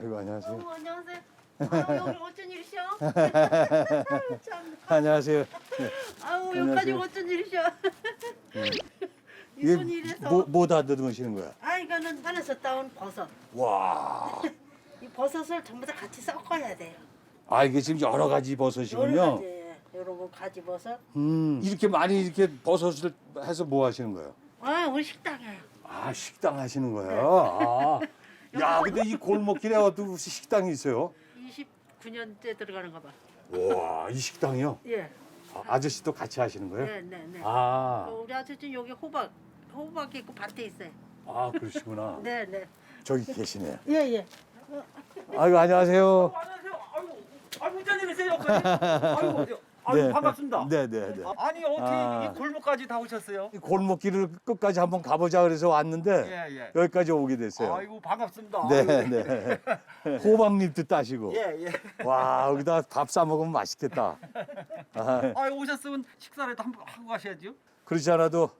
아이고 안녕하세요. 어머, 안녕하세요. 아유, 여기 어쩐 일이셔? 참. 안녕하세요. 아유, 여기까지 안녕하세요. 어쩐 일이셔? 이 이게 손이 이래서. 뭐, 뭐 다듬으시는 거야? 아, 이거는 산에서 따온 버섯. 와. 이 버섯을 전부 다 같이 섞어야 돼요. 아 이게 지금 여러 가지 여러 버섯이군요. 가지. 이런 거 가지 버섯. 음. 이렇게 많이 이렇게 버섯을 해서 뭐 하시는 거예요? 아, 우리 식당에. 아 식당 하시는 거예요. 아. 야 근데 이 골목길에 어떤 식당이 있어요? 29년째 들어가는 거 봐. 와 이 식당이요? 예. 아, 아저씨도 같이 하시는 거예요? 네, 네, 네. 아, 어, 우리 아저씨 여기 호박, 호박이 있고 밭에 있어요. 아 그러시구나. 네, 네. 저기 계시네요. 예, 예. 아이고 안녕하세요. 안녕하세요. 아이고, 아 문자님이세요, 여기까지. 아이고, 아이고 반갑습니다. 네 네 네. 아니 어떻게 아. 이 골목까지 다 오셨어요? 이 골목길을 끝까지 한번 가보자 그래서 왔는데 예, 예. 여기까지 오게 됐어요. 아이고 반갑습니다. 네, 아이고. 네. 호박잎도 따시고. 예, 예. 와, 여기다 밥 싸 먹으면 맛있겠다. 아, 아 오셨으면 식사라도 한번 하고 가셔야죠. 그렇지 않아도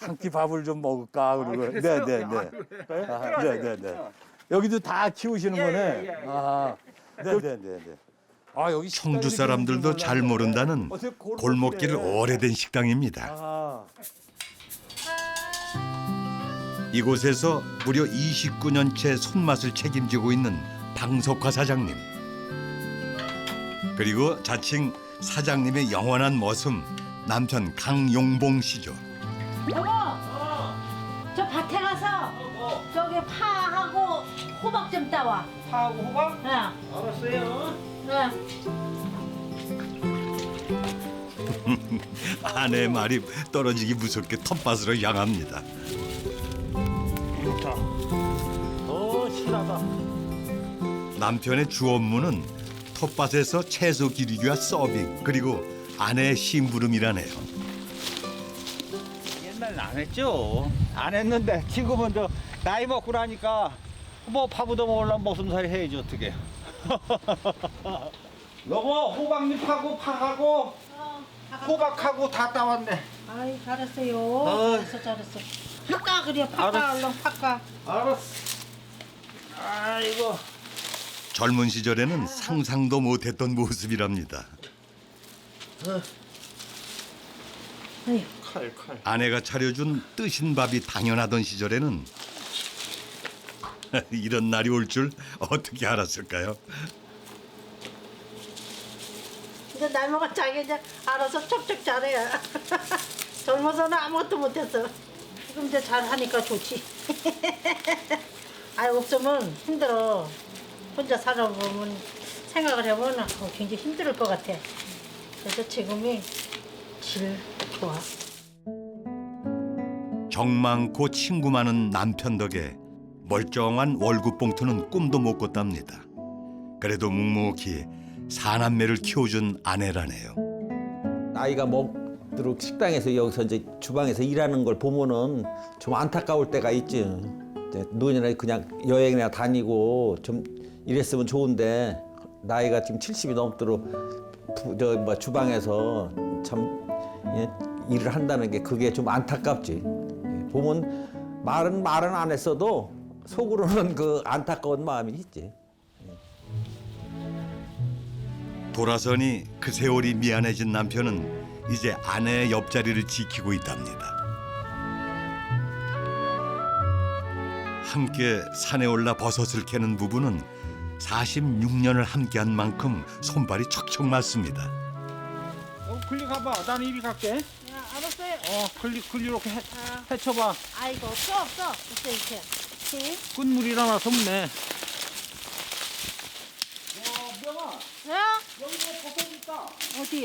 한 끼 밥을 좀 먹을까 그러고. 네, 그랬어요? 네, 아, 네. 아, 들어가세요. 네, 네, 네. 여기도 다 키우시는 예, 거네. 예, 예, 예. 아, 네, 네, 네, 네. 아, 여기 청주 사람들도 잘 모른다는 골목길. 오래된 식당입니다. 아, 이곳에서 무려 29년째 손맛을 책임지고 있는 방석화 사장님. 그리고 자칭 사장님의 영원한 머슴 남편 강용봉 씨죠. 여보, 저 밭에 가서 저기 파하고 호박 좀 따와. 파하고 호박? 예. 알았어요. 예. 아내의 말이 떨어지기 무섭게 텃밭으로 향합니다. 좋다. 어 실하다. 남편의 주 업무는 텃밭에서 채소 기르기와 서빙 그리고 아내의 심부름이라네요. 옛날엔 안 했죠. 안 했는데 지금은 저 나이 먹고 나니까 뭐 파부도 먹으려면 목숨살이 해야지 어떻게. 여보 호박잎하고 파하고 호박하고 다 따왔네. 아이 잘했어요. 어이. 잘했어 잘했어. 팍까 그래 알았어. 얼른 팍까. 알았어. 아이고. 젊은 시절에는 상상도 못했던 모습이랍니다. 아유, 칼 칼. 아내가 차려준 뜨신 밥이 당연하던 시절에는 이런 날이 올 줄 어떻게 알았을까요? 이제 날 먹어 자기 이제 알아서 척척 잘해. 젊어서는 아무것도 못했어. 지금 이제 잘하니까 좋지. 아이 없으면 힘들어. 혼자 살아보면 생각을 해보면 어, 굉장히 힘들 것 같아. 그래서 지금이 질 좋아. 정 많고 친구 많은 남편 덕에 멀쩡한 월급 봉투는 꿈도 못 꿨답니다. 그래도 묵묵히 사남매를 키워준 아내라네요. 나이가 먹도록 식당에서 여기서 이제 주방에서 일하는 걸 보면은 좀 안타까울 때가 있지. 이제 노년에 그냥 여행이나 다니고 좀 이랬으면 좋은데 나이가 지금 70이 넘도록 부- 저 뭐 주방에서 참 예, 일을 한다는 게 그게 좀 안타깝지. 예, 보면 말은 말은 안 했어도 속으로는 그 안타까운 마음이 있지. 돌아서니 그 세월이 미안해진 남편은 이제 아내의 옆자리를 지키고 있답니다. 함께 산에 올라 버섯을 캐는 부부는 46년을 함께한 만큼 손발이 척척 맞습니다. 어, 글리 가봐. 나는 이리 갈게. 야, 알았어요. 어, 글리 글리 이렇게 해, 아, 해쳐봐. 아이고 없어 없어 이렇게 이렇게. 그렇지? 끈물이 일어나 섭네. 야 여기 뭐 버섯 있다. 어디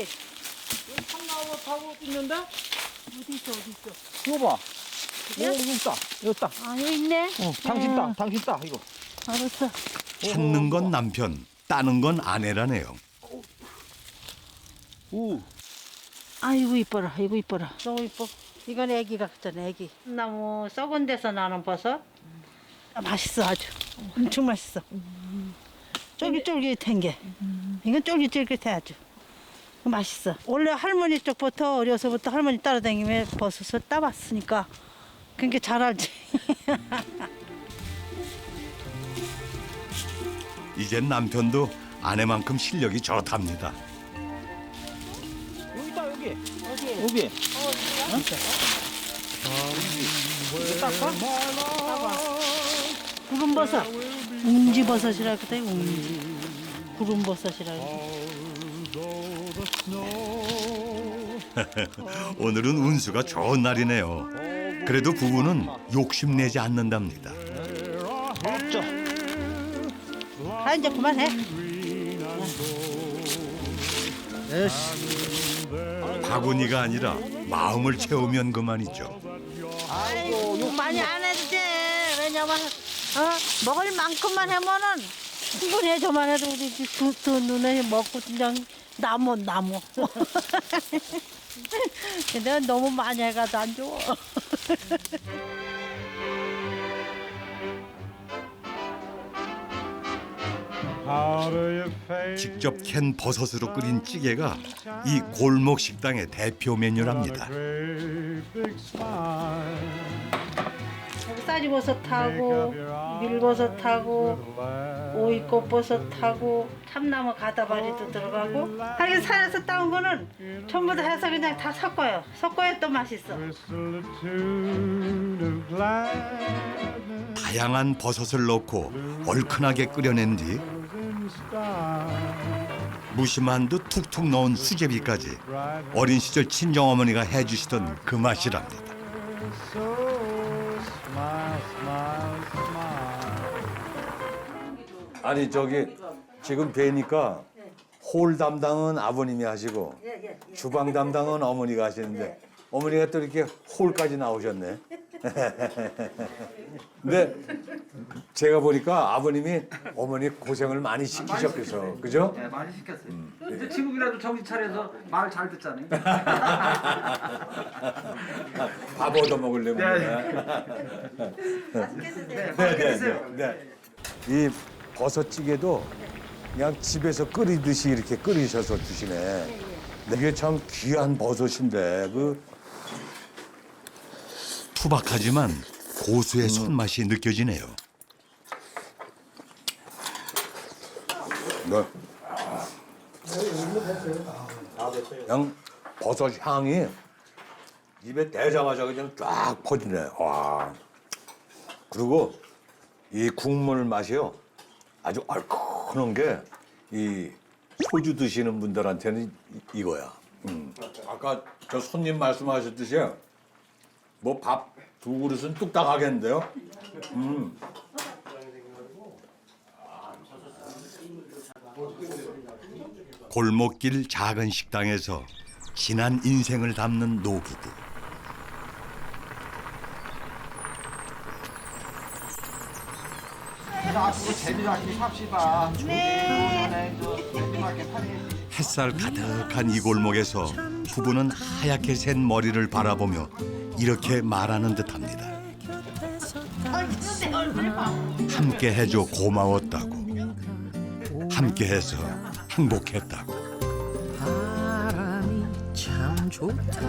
여기 참나무 타고 있는데? 어디 있어 어디 있어? 이거 봐. 오, 여기 있다. 여기 있다. 아 여기 있네. 어, 당신 따, 당신 따, 이거. 알았어. 찾는 건 남편, 따는 건 아내라네요. 오, 아이고 이뻐라 이거 이뻐라 너무 이뻐 이건 애기 같잖아 애기 나무 썩은 데서 나는 버섯 아, 맛있어 아주. 엄청 맛있어. 쫄깃쫄깃한 게. 이건 쫄깃쫄깃해 아주. 맛있어. 원래 할머니 쪽부터 어려서부터 할머니 따라다니며 버섯을 따봤으니까 그러니까 잘 알지. 이젠 남편도 아내만큼 실력이 좋답니다. 여기 있다 여기. 어디? 여기. 구름버섯. 웅지버섯이라 그래, 웅지. 구름버섯이라 그래. 오늘은 운수가 좋은 날이네요. 그래도 부부는 욕심내지 않는답니다. 없죠. 아, 이제 그만해. 바구니가 아니라 마음을 채우면 그만이죠. 아이고, 욕 많이 안 해도 돼. 왜냐면, 어? 먹을 만큼만 하면은 충분해져만 해도 우리 두, 두 눈에 먹고 그냥 나무, 나무. 근데 너무 많이 해가도 안 좋아. 직접 캔 버섯으로 끓인 찌개가 이 골목 식당의 대표 메뉴랍니다. 쌀이버섯하고 밀버섯하고 오이꽃버섯하고 참나무 가다바리도 들어가고 하긴 산에서 따온 거는 전부 다 해서 그냥 다 섞어요. 섞어야 또 맛있어. 다양한 버섯을 넣고 얼큰하게 끓여낸 뒤 무심한도 툭툭 넣은 수제비까지 어린 시절 친정어머니가 해주시던 그 맛이랍니다. 아니 저기 지금 뵈니까 홀 담당은 아버님이 하시고 주방 담당은 어머니가 하시는데 어머니가 또 이렇게 홀까지 나오셨네. 근데 제가 보니까 아버님이 어머니 고생을 많이 시키셨겠어, 그죠? 네, 많이 시켰어요. 근데 지금이라도 정신 차려서 말 잘 듣잖아요. 밥 얻어 먹으려면. 네, 맛있게 드세요. 네. 이 버섯찌개도 그냥 집에서 끓이듯이 이렇게 끓이셔서 드시네. 이게 참 귀한 버섯인데 그 투박하지만 고수의 손맛이 느껴지네요. 네. 그냥 버섯 향이 입에 대자마자 그냥 쫙 퍼지네. 와. 그리고 이 국물 맛이요. 아주 얼큰한 게이 소주 드시는 분들한테는 이- 이거야. 음. 아까 저 손님 말씀하셨듯이 뭐 밥 두 그릇은 뚝딱 하겠는데요. 음. 골목길 작은 식당에서 지난 인생을 담는 노부부. 햇살 가득한 이 골목에서 부부는 하얗게 샌 머리를 바라보며 이렇게 말하는 듯합니다. 함께 해줘 고마웠다고. 함께 해서 행복했다고. 바람이 참 좋다